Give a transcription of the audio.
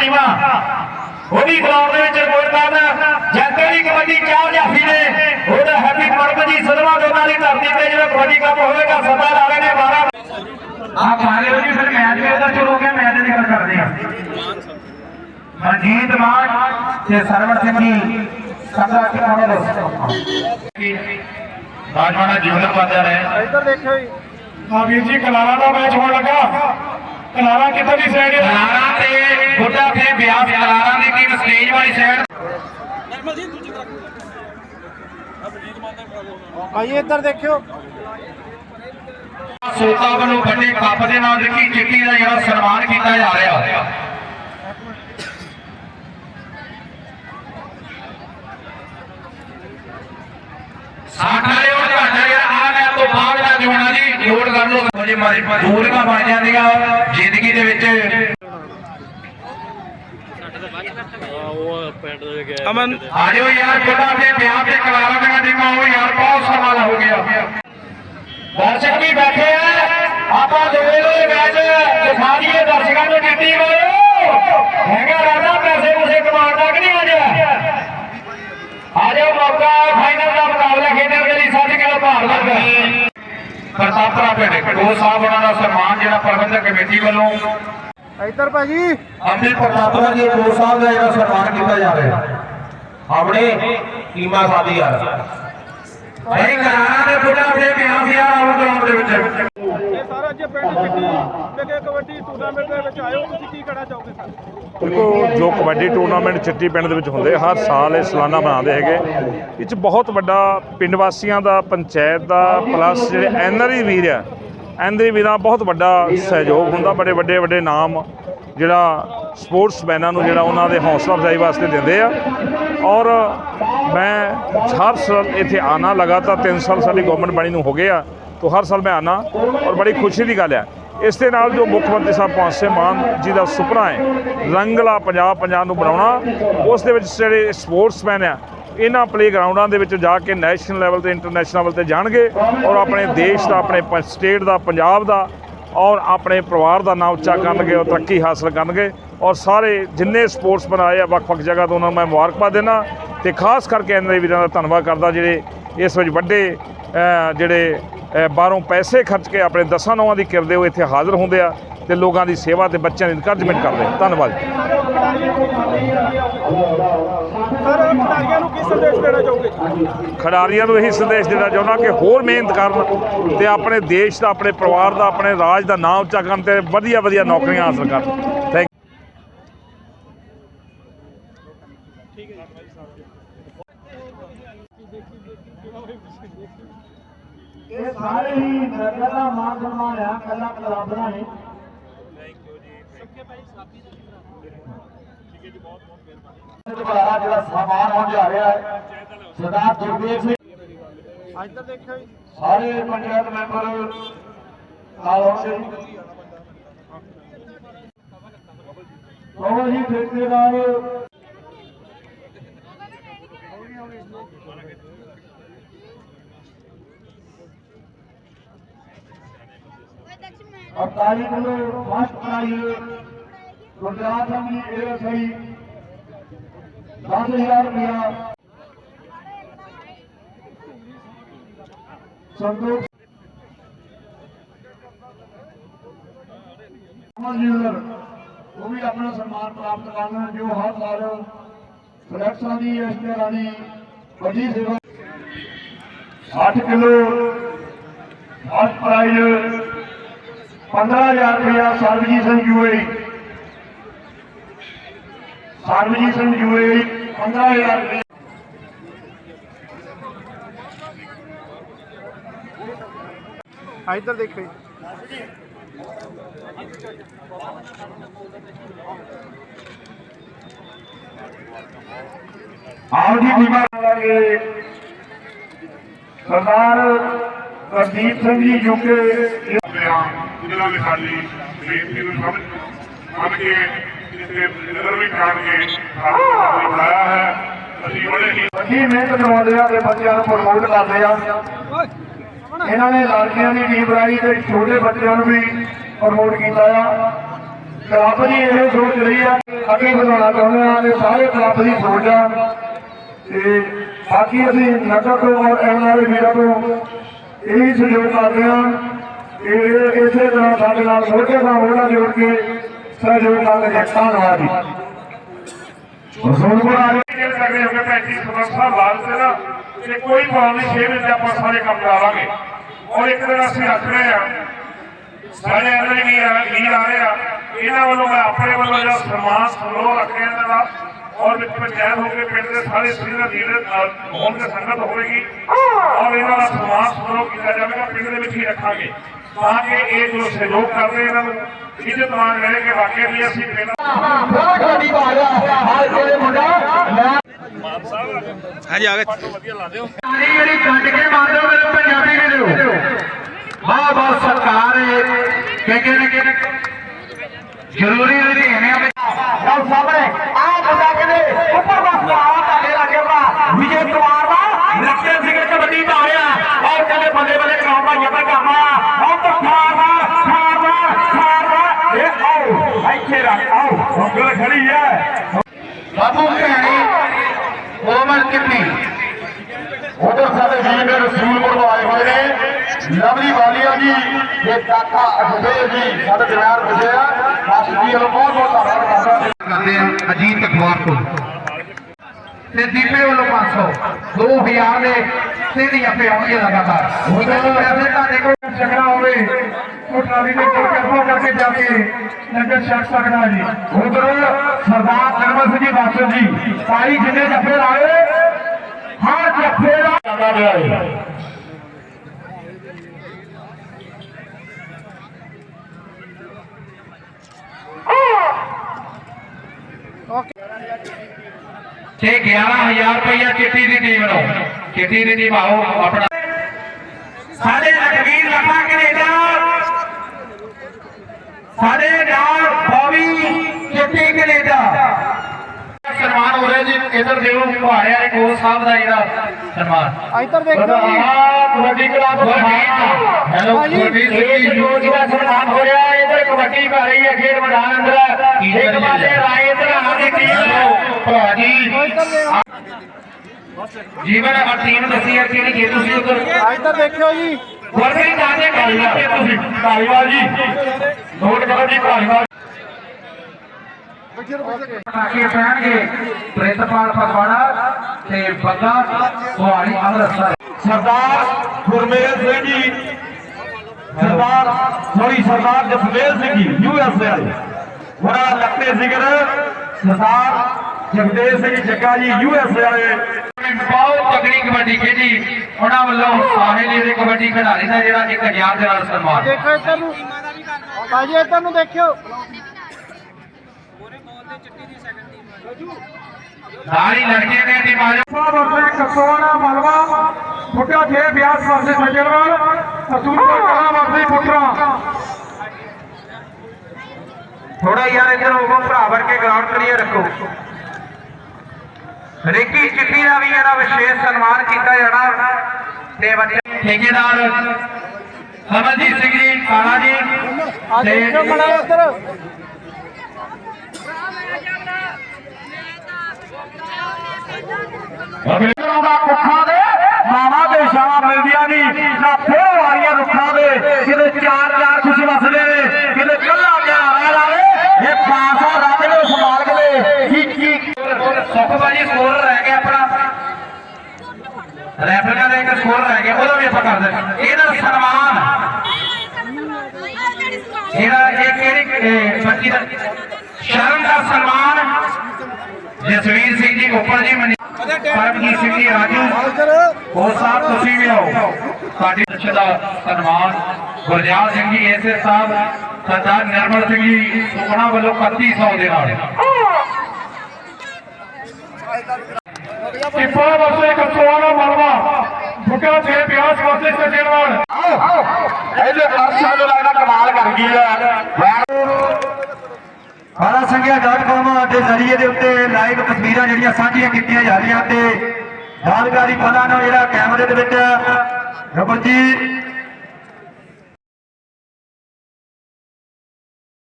ਟੀਮਾਂ। ਉਹ ਵੀ ਗਰਾਊਂਡ ਦੇ ਵਿੱਚ ਰਿਪੋਰਟ ਕਰਨ ਜੱਗੇ ਦੀ ਕਬੱਡੀ ਚਾਹ ਜਾਫੀ ਨੇ। ਉਹਦਾ ਹੈਪੀ ਪਰਮ ਜੀ ਸਦਵਾ ਦੋਨਾਂ ਦੀ ਧਰਤੀ ਤੇ ਜਿਹੜਾ ਕਬੱਡੀ ਕੱਪ ਹੋਵੇਗਾ ਸਦਾ ਲਾ ਰਹੇ ਨੇ 12 ਆ ਖਾਲੇ ਹੋ ਜੀ ਫਿਰ ਮੈਚ ਵੀ ਉਹਦਾ ਸ਼ੁਰੂ ਹੋ ਗਿਆ ਮੈਚ ਦੀ ਗੱਲ ਕਰਦੇ ਆ। ਮਨਜੀਤ ਮਾਨ ਤੇ ਸਰਵਰ ਸਿੰਘ ਜੀ ਸੰਗਾ ਕੀ ਹੋਣੇ ਬਾਜਵਾਨਾ ਜੀਵਨ ਪਾਉਂਦੇ ਰਹੇ। ਇੱਧਰ ਦੇਖਿਓ ਜੀ। ਹਾਂ ਵੀਰ ਜੀ ਕਲਾਰਾ ਦਾ ਮੈਚ ਹੋਣ ਲੱਗਾ। ਕਲਾਰਾ ਕਿੱਧਰ ਦੀ ਸਾਈਡ ਹੈ ਕਲਾਰਾ ਤੇ ਬੁੱਢਾ ਤੇ ਬਿਆਸ ਕਲਾਰਾ ਦੀ ਟੀਮ ਸਟੇਜ ਵਾਲੀ ਸਾਈਡ ਭਾਈ ਇੱਧਰ ਦੇਖਿਓ। ਸੋਤਾ ਵੱਲੋਂ ਵੱਡੇ ਕੱਪ ਦੇ ਨਾਲ ਰਿੱਕੀ ਚਿੱਟੀ ਦਾ ਜਿਹੜਾ ਸਨਮਾਨ ਕੀਤਾ ਜਾ ਰਿਹਾ। ਸਾਡਾ ਇਹ ਉਹ ਤੁਹਾਡਾ ਯਾਰ ਆ ਲੈ ਤੋਂ ਬਾਅਦ ਦਾ ਜਵਾਨਾ ਜੀ ਨੋਟ ਕਰ ਲਓ ਦੂਰੀਆਂ ਬਣ ਜਾਂਦੀਆਂ ਜ਼ਿੰਦਗੀ ਦੇ ਵਿੱਚ। ਅਮਨ। ਆਜੋ ਯਾਰ ਬੁੱਢਾ ਤੇ ਵਿਆਹ ਤੇ ਕਲਾਰਾ ਦੀਆਂ ਟੀਮਾਂ ਉਹ ਯਾਰ ਬਹੁਤ ਸਮਾਂ ਹੋ ਗਿਆ। ਦਰਸ਼ਕ ਵੀ ਬੈਠੇ ਆ। ਆਪਾਂ ਦੋਵੇਂ ਦੇ ਮੈਚ ਦਿਖਾ ਦਈਏ ਦਰਸ਼ਕਾਂ ਨੂੰ ਜਿੱਤੀ ਹੋਏ ਹੈਗਾ ਰਾਜਾ ਪੈਸੇ ਪੂਸੇ ਕਮਾਉਣ ਦਾ ਕਿ ਨਹੀਂ ਅੱਜ ਆਜੋ ਮੌਕਾ ਫਾਈਨਲ ਦਾ ਮੁਕਾਬਲਾ ਖੇਡਣ ਦੇ ਲਈ 60 ਕਿਲੋ ਭਾਰ ਵਰਗ ਪ੍ਰਤਾਪਰਾ ਪਿੰਡ ਕੋ ਸਾਹਿਬ ਉਹਨਾਂ ਦਾ ਸਨਮਾਨ ਜਿਹੜਾ ਪ੍ਰਬੰਧਕ ਕਮੇਟੀ ਵੱਲੋਂ ਇੱਧਰ ਭਾਜੀ। ਅੰਮ੍ਰਿਤ ਪ੍ਰਤਾਪਰਾ ਜੀ ਕੋ ਸਾਹਿਬ ਦਾ ਜਿਹੜਾ ਸਨਮਾਨ ਕੀਤਾ ਜਾ ਰਿਹਾ। ਆਪਣੇ ਟੀਮਾਂ ਸਾਡੀ ਯਾਰ ਭਾਈ ਕਰਾਣਾ ਦੇ ਬੁੱਢਾ ਆਪਣੇ ਪਿਆਰ ਸੀ ਯਾਰ ਆਉਂ ਗਰਾਊਂਡ ਦੇ ਵਿੱਚ। ਇਹ ਸਾਰਾ ਜੇ ਪਿੰਡ ਸਿੱਟੀ ਲੱਗੇ ਕਬੱਡੀ ਟੂਰਨਾਮੈਂਟ ਦੇ ਵਿੱਚ ਆਇਓ ਤੁਸੀਂ ਕੀ ਕਹਿਣਾ ਚਾਹੋਗੇ ਸਰ? ਦੇਖੋ ਜੋ ਕਬੱਡੀ ਟੂਰਨਾਮੈਂਟ ਚਿੱਟੀ ਪਿੰਡ ਦੇ ਵਿੱਚ ਹੁੰਦੇ ਹਰ ਸਾਲ ਇਹ ਸਾਲਾਨਾ ਬਣਾਉਂਦੇ ਹੈਗੇ। ਇਹ 'ਚ ਬਹੁਤ ਵੱਡਾ ਪਿੰਡ ਵਾਸੀਆਂ ਦਾ ਪੰਚਾਇਤ ਦਾ ਪਲੱਸ ਜਿਹੜੇ ਐਨਆਰਈ ਵੀਰ ਆ ਐਨਆਰਈ ਵੀਰਾਂ ਦਾ ਬਹੁਤ ਵੱਡਾ ਸਹਿਯੋਗ ਹੁੰਦਾ ਬੜੇ ਵੱਡੇ ਵੱਡੇ ਨਾਮ ਜਿਹੜਾ ਸਪੋਰਟਸਮੈਨਾਂ ਨੂੰ ਜਿਹੜਾ ਉਹਨਾਂ ਦੇ ਹੌਸਲਾ ਅਫਜ਼ਾਈ ਵਾਸਤੇ ਦਿੰਦੇ ਆ। ਔਰ ਮੈਂ ਹਰ ਸਾਲ ਇੱਥੇ ਆਣਾ ਲਗਾਤਾਰ 3 ਸਾਲ ਸਾਡੀ ਗਵਰਨਮੈਂਟ ਬਣੀ ਨੂੰ ਹੋ ਗਏ ਆ ਤੋਂ ਹਰ ਸਾਲ ਮੈਂ ਆਣਾ ਔਰ ਬੜੀ ਖੁਸ਼ੀ ਦੀ ਗੱਲ ਹੈ। ਇਸ ਦੇ ਨਾਲ ਜੋ ਮੁੱਖ ਮੰਤਰੀ ਸਾਹਿਬ ਭਗਵੰਤ ਸਿੰਘ ਮਾਨ ਜੀ ਦਾ ਸੁਪਨਾ ਹੈ, ਰੰਗਲਾ ਪੰਜਾਬ ਪੰਜਾਬ ਨੂੰ ਬਣਾਉਣਾ, ਉਸ ਦੇ ਵਿੱਚ ਜਿਹੜੇ ਸਪੋਰਟਸਮੈਨ ਆ, ਇਹਨਾਂ ਪਲੇਗਰਾਉਂਡਾਂ ਦੇ ਵਿੱਚ ਜਾ ਕੇ ਨੈਸ਼ਨਲ ਲੈਵਲ ਤੇ ਇੰਟਰਨੈਸ਼ਨਲ ਲੈਵਲ ਤੇ ਜਾਣਗੇ ਔਰ ਆਪਣੇ ਦੇਸ਼ ਦਾ, ਆਪਣੇ ਸਟੇਟ ਦਾ, ਪੰਜਾਬ ਦਾ ਔਰ ਆਪਣੇ ਪਰਿਵਾਰ ਦਾ ਨਾਮ ਉੱਚਾ ਕਰਨਗੇ ਔਰ ਤਰੱਕੀ ਹਾਸਲ ਕਰਨਗੇ ਔਰ ਸਾਰੇ ਜਿੰਨੇ ਸਪੋਰਟਸ ਬਣਾਏ ਆ ਵੱਖ-ਵੱਖ ਜਗ੍ਹਾ ਤੋਂ ਉਹਨਾਂ ਨੂੰ ਮੈਂ ਮੁਬਾਰਕਬਾਦ ਦੇਣਾ ਤੇ ਖਾਸ ਕਰਕੇ ਇਹਨਾਂ ਦੇ ਵੀਰਾਂ ਦਾ ਧੰਨਵਾਦ ਕਰਦਾ ਜਿਹੜੇ ਇਸ ਵਿੱਚ ਵੱਡੇ ਜਿਹੜੇ ਬਾਹਰੋਂ ਪੈਸੇ ਖਰਚ ਕੇ ਆਪਣੇ ਦਸਾਂ ਨੌਵਾਂ ਦੀ ਕਿਰਦੇ ਉਹ ਇੱਥੇ ਹਾਜ਼ਰ ਹੁੰਦੇ ਆ ਤੇ ਲੋਕਾਂ ਦੀ ਸੇਵਾ ਤੇ ਬੱਚਿਆਂ ਦੀ ਇਨਕਰੇਜਮੈਂਟ ਕਰਦੇ। ਧੰਨਵਾਦ। ਸਰ ਖਿਡਾਰੀਆਂ ਨੂੰ ਕੀ ਸੰਦੇਸ਼ ਦੇਣਾ ਚਾਹੋਗੇ? ਖਿਡਾਰੀਆਂ ਨੂੰ ਇਹੀ ਸੰਦੇਸ਼ ਦੇਣਾ ਚਾਹੁੰਦਾ ਕਿ ਹੋਰ ਮਿਹਨਤ ਕਰਨ ਤੇ ਆਪਣੇ ਦੇਸ਼ ਦਾ ਆਪਣੇ ਪਰਿਵਾਰ ਦਾ ਆਪਣੇ ਰਾਜ ਦਾ ਨਾਮ ਉੱਚਾ ਕਰਨ ਤੇ ਵਧੀਆ ਵਧੀਆ ਨੌਕਰੀਆਂ ਹਾਸਲ ਕਰਨ। ਇਹ ਸਾਰੇ ਹੀ ਨਗਰ ਦਾ ਮਾਨ ਸਨਮਾਨ ਆ, ਕੱਲਾ ਕਲਾਬਰਾਂ ਨੇ ਦੁਬਾਰਾ ਜਿਹੜਾ ਸਨਮਾਨ ਹੋਣ ਜਾ ਰਿਹਾ ਹੈ, ਸਰਦਾਰ ਜਗਦੇਵ ਸਿੰਘ। ਇੱਧਰ ਦੇਖਿਓ ਜੀ ਸਾਰੇ ਪੰਚਾਇਤ ਮੈਂਬਰ ਨਾਲ ਹੋਣਗੇ ਕਹੋ ਜੀ ਠੇਕੇਦਾਰ और तारीख लो फर्स्ट बनाइए गुजरात हम ये सही दस हजार रुपया संतोष ਅਮਰਜੀਤ ਉਹ ਵੀ ਆਪਣਾ ਸਨਮਾਨ ਪ੍ਰਾਪਤ ਕਰਨ ਜੋ ਹਰ ਸਾਲ ਫਲੈਕਸਾਂ ਦੀ ਇਸ ਤਰ੍ਹਾਂ ਦੀ ਵੱਡੀ ਸੇਵਾ 60 ਕਿਲੋ ਫਸਟ ਪ੍ਰਾਈਜ਼ 15000 ਰੁਪਇਆ ਸਰਬਜੀਤ ਸਿੰਘ ਯੂਏ ਸਰਬਜੀਤ ਸਿੰਘ ਯੂਏ 15000 ਰੁਪਇਆ ਇੱਧਰ ਦੇਖਿਓ ਜੀ ਆਓ ਜੀ ਬੀਮਾ ਵਾਲੇ ਰਜੀਤ ਸਿੰਘ ਜੀ ਯੂਕੇ ਜਿਹਨਾਂ ਨੇ ਸਾਡੀ ਬੇਨਤੀ ਨੂੰ ਸਮਝ ਮੰਨ ਕੇ ਤੇ ਨਜ਼ਰ ਵੀ ਕਾਣ ਕੇ ਸਾਨੂੰ ਬੁਲਾਇਆ ਹੈ। ਅਸੀਂ ਬੜੇ ਹੀ ਵੱਡੀ ਮਿਹਨਤ ਕਰਵਾਉਂਦੇ ਆ ਤੇ ਬੱਚਿਆਂ ਨੂੰ ਪ੍ਰਮੋਟ ਕਰਦੇ ਆ। ਇਹਨਾਂ ਨੇ ਲੜਕੀਆਂ ਦੀ ਟੀਮ ਬਣਾਈ ਤੇ ਛੋਟੇ ਬੱਚਿਆਂ ਨੂੰ ਵੀ ਪ੍ਰਮੋਟ ਕੀਤਾ ਆ। ਕਲੱਬ ਦੀ ਇਹ ਸੋਚ ਰਹੀ ਆ ਅੱਗੇ ਵਧਾਉਣਾ ਚਾਹੁੰਦੇ ਆ ਇਹ ਸਾਰੇ ਕਲੱਬ ਦੀ ਸੋਚ ਆ। ਤੇ ਬਾਕੀ ਅਸੀਂ ਨਗਰ ਤੋਂ ਔਰ ਐਨ ਵਾਲੇ ਵੀਰਾਂ ਤੋਂ ਇਹੀ ਸਹਿਯੋਗ ਕਰਦੇ ਆ ਇਹ ਇਸੇ ਤਰ੍ਹਾਂ ਸਾਡੇ ਨਾਲ ਮੋਢੇ ਨਾਲ ਮੋਢਾ ਜੋੜ ਕੇ ਸਹਿਯੋਗ ਕਰਦੇ ਧੰਨਵਾਦ ਜੀ ਰਸੂਲਪੁਰ ਆ ਜਿਹੜੇ ਸਾਡੇ ਹੋ ਗਏ ਪੈਂਤੀ ਸਾਹਿਬ ਬਾਅਦ ਤੇ ਨਾ ਤੇ ਕੋਈ ਪ੍ਰੋਬਲਮ ਨਹੀਂ ਛੇ ਵਜੇ ਆਪਾਂ ਸਾਰੇ ਕੰਮ ਕਰਾਵਾਂਗੇ ਔਰ ਇੱਕ ਦਿਨ ਅਸੀਂ ਰੱਖ ਰਹੇ ਆ ਸਾਡੇ ਅੰਦਰ ਵੀ ਆ ਵੀਰ ਆ ਰਹੇ ਆ। ਇਹਨਾਂ ਵੱਲੋਂ ਮੈਂ ਆਪਣੇ ਵੱਲੋਂ ਜਿਹੜਾ ਸਨਮਾਨ ਸਨਮਾਨ ਰੱਖ ਰਿਹਾ ਇਹਨਾਂ ਦਾ ਔਰ ਵਿੱਚ ਪੰਚਾਇਤ ਹੋ ਕੇ ਪਿੰਡ ਦੇ ਸਾਰੇ ਸੀਨੀਅਰ ਲੀਡਰ ਹੋਣ ਦੇ ਸੰਗਤ ਹੋਵੇਗੀ। ਔਰ ਇਹਨਾਂ ਦਾ ਸਨਮਾਨ ਸਨਮਾਨ ਕੀਤਾ ਜਾਵੇਗਾ ਪਿੰਡ ਦੇ ਵਿੱਚ ਹੀ ਰੱਖਾਂਗੇ। ਤਾਂ ਕਿ ਇਹ ਜੋ ਸਹਿਯੋਗ ਕਰਦੇ ਇਹਨਾਂ ਨੂੰ ਇੱਜ਼ਤ ਮਾਨ ਰਹੇ ਕਿ ਵਾਕਿਆ ਵੀ ਅਸੀਂ ਪਿੰਡ ਬਹੁਤ ਵੱਡੀ ਬਾਤ ਆ ਹਾਲ ਕੋਲੇ ਮੁੰਡਾ ਮੈਂ ਹਾਂਜੀ ਆ ਗਏ। ਤਾਲੀ ਜਿਹੜੀ ਕੱਢ ਕੇ ਮਾਰ ਦਿਓ ਮੇਰੇ ਪੰਜਾਬੀ ਵੀਰੋ ਬਹੁਤ ਬਹੁਤ ਸਤਿਕਾਰ ਹੈ। ਕਿ ਕਿ ਜ਼ਰੂਰੀ ਨਹੀਂ ਨੇ ਸਾਹਮਣੇ ਆ ਮੁੰਡਾ ਕਿਤੇ ਉੱਪਰ ਦਾ ਪਾਵਾ ਤੁਹਾਡੇ ਲੱਗੇ ਭਰਾ ਵਿਜੇ ਕੁਮਾਰ ਦਾ ਲੱਖੇ ਸਿੰਘ ਕਬੱਡੀ ਦਾ ਆਇਆ ਔਰ ਕਹਿੰਦੇ ਬੱਲੇ ਬੱਲੇ ਕਰਾਉ ਭਾਈਆਂ ਦਾ ਕੰਮ ਆ ਉਹ ਤਾਂ ਖਾਰਦਾ ਖਾਰਦਾ ਖਾਰਦਾ ਇਹ ਆਓ ਇੱਥੇ ਰੱਖ ਆਓ ਉਂਗਲ ਖੜੀ ਹੈ। ਬਾਬੂ ਭੈਣੀ ਕੋਮਲ ਕਿੰਨੀ? ਉਧਰ ਸਾਡੇ ਵੀਰ ਨੇ ਰਸੂਲਪੁਰ ਤੋਂ ਆਏ ਹੋਏ ਨੇ। ਲਵਲੀ ਵਾਲੀਆ ਜੀ ਤੇ ਕਾਕਾ ਅਜਮੇਰ ਜੀ ਸਾਡੇ ਦਰਮਿਆਨ ਪੁੱਜੇ ਆ। ਮਾਸਟਰ ਜੀ ਵੱਲੋਂ ਬਹੁਤ ਬਹੁਤ ਧੰਨਵਾਦ ਕਰਦੇ ਆ ਅਜੀਤ ਅਖਬਾਰ ਤੋਂ। ਤੇ ਦੀਪੇ ਵੱਲੋਂ 500 2000 ਦੇ ਸਿੱਧੀ ਆਪੇ ਆਉਣਗੇ ਲਗਾਤਾਰ। ਉਹਨਾਂ ਪੈਸੇ ਤੁਹਾਡੇ ਕੋਲ ਚੱਕਣਾ ਹੋਵੇ, ਉਹ ਟਰਾਲੀ ਦੇ ਕੋਲ ਕਿਰਪਾ ਕਰਕੇ ਜਾ ਕੇ ਲੰਗਰ ਛਕ ਸਕਦਾ ਜੀ। ਉਧਰ ਸਰਦਾਰ ਨਰਮਲ ਸਿੰਘ ਜੀ ਬਾਸਰ ਜੀ ਸਾਰੀ ਜਿੰਨੇ ਜੱਫੇ ਲਾਏ, ਹਰ ਜੱਫੇ ਦਾ ਜਾਂਦਾ ਰਿਹਾ ਹੈ ਤੇ 11000 ਰੁਪਇਆ ਚਿੱਟੀ ਦੀ ਟੀਮ ਨੂੰ। ਚਿੱਟੀ ਦੀ ਟੀਮ ਆਓ ਆਪਣਾ ਸਾਡੇ ਲਖਵੀਰ ਲੱਖਾ ਕੈਨੇਡਾ। ਸਾਡੇ ਨਾਲ ਬੋਬੀ ਚਿੱਟੀ ਕੈਨੇਡਾ। ਸਨਮਾਨ ਹੋ ਰਿਹਾ ਜੀ ਇਧਰ ਦੇਖੋ ਦੇ ਕੋਲ ਸਾਹਿਬ ਦਾ ਜਿਹੜਾ ਸਨਮਾਨ। ਇੱਧਰ ਦੇਖੋ ਜੀ। ਹਾਂ ਕਬੱਡੀ ਕਲੱਬ ਹੈਲੋ ਕਬੱਡੀ ਜੋਜ ਦਾ ਸਨਮਾਨ ਹੋ ਰਹੀ ਹੈ। ਖੇਡ ਮੈਦਾਨ ਅੰਦਰ ਇੱਕ ਪਾਸੇ ਰਾਏ ਇਧਰ ਆ ਦੀ ਟੀਮ ਭਰਾ ਜੀ ਜੀਵਨ ਆ ਟੀਮ ਦੱਸੀ ਹੈ ਕਿਹੜੀ ਖੇਡ ਤੁਸੀਂ ਉਧਰ ਇੱਧਰ ਦੇਖਿਓ ਜੀ ਵਰਗੇ ਕਾਹਦੇ ਕਾਲੀਵਾਲ ਤੁਸੀਂ ਕਾਲੀਵਾਲ ਜੀ ਨੋਟ ਕਰੋ ਜੀ ਕਾਲੀਵਾਲ ਪਟਾਕੇ ਪੈਣਗੇ ਪ੍ਰਿੰਤਪਾਲ ਫਗਵਾੜਾ ਤੇ ਬੰਦਾ ਕੁਹਾੜੀ Amritsar Sardar Gurmel Singh ji Sardar sorry Sardar Jasmel Singh ji U S ਏ ਵਾਲੇ ਉਹਨਾਂ ਲੱਖੇ ਜ਼ਿਕਰ ਸਰਦਾਰ ਜਗਦੇਵ ਸਿੰਘ ਜੱਗਾ ਜੀ ਯੂ ਐਸ ਏ ਵਾਲੇ ਬਹੁਤ ਤਕੜੀ ਕਬੱਡੀ ਖੇਡੀ। ਉਹਨਾਂ ਵੱਲੋਂ ਸਾਹਿਲ ਦੇ ਕਬੱਡੀ ਖਿਡਾਰੀ ਦਾ ਜਿਹੜਾ 1000 ਦੇ ਨਾਲ ਸਨਮਾਨ। ਦੇਖੋ ਇੱਧਰ ਨੂੰ। ਭਾਜੀ ਇੱਧਰ ਨੂੰ ਦੇਖਿਓ। ਨਾਲੀ ਲੜਕੇ ਦੇ ਟੀਮਾਂ ਵਰਸੇ ਕਸੋਣਾ ਮਲਵਾ ਫੁੱਟਾ ਜੇ ਬਿਆਸ ਵਰਸੇ ਸੱਜਣਵਾਲ ਅਸੂਲਪੁਰ ਕਲਾ ਵਰਸੇ ਪੁੱਤਰਾ। ਥੋੜਾ ਯਾਰ ਇੱਧਰ ਹੋਵੋ ਭਰਾ ਵਰ ਕੇ ਗਰਾਊਂਡ ਕਲੀਅਰ ਰੱਖੋ। ਰਿੱਕੀ ਚਿੱਟੀ ਦਾ ਵੀ ਇਹਦਾ ਵਿਸ਼ੇਸ਼ ਸਨਮਾਨ ਕੀਤਾ ਜਾਣਾ ਤੇ ਬੱਚੇ ਠੇਕੇਦਾਰ ਕਮਲਜੀਤ ਸਿੰਘ ਜੀ ਕਾਲਾ ਜੀ ਆ ਦੇਖਿਓ ਮੜਾ ਇੱਧਰ ਦਾ ਕੁੱਖਾਂ ਦੇ, ਮਾਵਾ ਦੇ ਸ਼ਾਮਾਂ ਮਿਲਦੀਆਂ ਨਹੀਂ। ਨਾ ਫੇਰ ਵਾਰੀਆਂ ਰੁੱਖਾਂ ਦੇ, ਕਿਤੇ ਚਾਰ ਚਾਰ ਖੁਸ਼ ਵਸਦੇ ਨੇ, ਕਿਤੇ ਕੱਲਾ ਪਿਆਰਾ ਲਾਵੇ ਇਹ ਪਾਸਾ ਰੱਬ ਨੇ ਸੰਭਾਲ ਕੇ ਕੀ ਕੀ ਸੁਖਬਾਜੀ ਸਕੋਰ ਰਹਿ ਗਿਆ ਆਪਣਾ। ਰੈਫਰੀਆਂ ਦਾ, ਇੱਕ ਸਕੋਰ ਰਹਿ ਗਿਆ, ਉਹਦਾ ਵੀ ਆਪਾਂ ਕਰ ਦਿੰਦੇ ਇਹਦਾ ਸਨਮਾਨ। ਇਹਦਾ ਇਹ ਕਿਹੜੀ ਬੱਚੀ ਦਾ ਸ਼ਰਮ ਦਾ ਸਨਮਾਨ। ਜਸਵੀਰ ਸਿੰਘ ਜੀ ਉੱਪਰ ਜੀ, ਮਨੀ ਪਰਮਜੀਤ ਸਿੰਘ ਜੀ ਰਾਜੂ। ਹੋਰ ਸਾਹਿਬ ਤੁਸੀਂ ਵੀ ਆਓ। ਤੁਹਾਡੀ ਅੱਛਾ ਦਾ ਸਨਮਾਨ ਗੁਰਜਾਲ ਸਿੰਘ ਜੀ ਐਸਏ ਸਾਹਿਬ ਸਰਦਾਰ ਨਿਰਮਲ ਸਿੰਘ ਜੀ ਉਹਨਾਂ ਵੱਲੋਂ 3100 ਦੇ ਨਾਲ। ਟਿੱਪਾ ਵਰਸੇ ਕਸੋਣਾ ਮਲਵਾ ਫੁੱਟਾ ਜੇ ਬਿਆਸ ਵਰਸੇ ਸੱਜਣਵਾਲ ਇਹਦੇ ਅਰਸ਼ਾਂ ਨੂੰ ਲੱਗਦਾ ਕਮਾਲ ਕਰ ਗਈ ਆ ਬਾਲਾ ਸੰਗਿਆ ਡਾਟ ਕਾਮ ਦੇ ਜ਼ਰੀਏ ਦੇ ਉੱਤੇ ਲਾਈਵ ਤਸਵੀਰਾਂ ਜਿਹੜੀਆਂ ਸਾਂਝੀਆਂ ਕੀਤੀਆਂ ਜਾ ਰਹੀਆਂ ਤੇ ਜਾਣਕਾਰੀ ਫਲਾਂ ਨੂੰ ਜਿਹੜਾ ਕੈਮਰੇ ਦੇ ਵਿੱਚ ਰਬਰ ਜੀ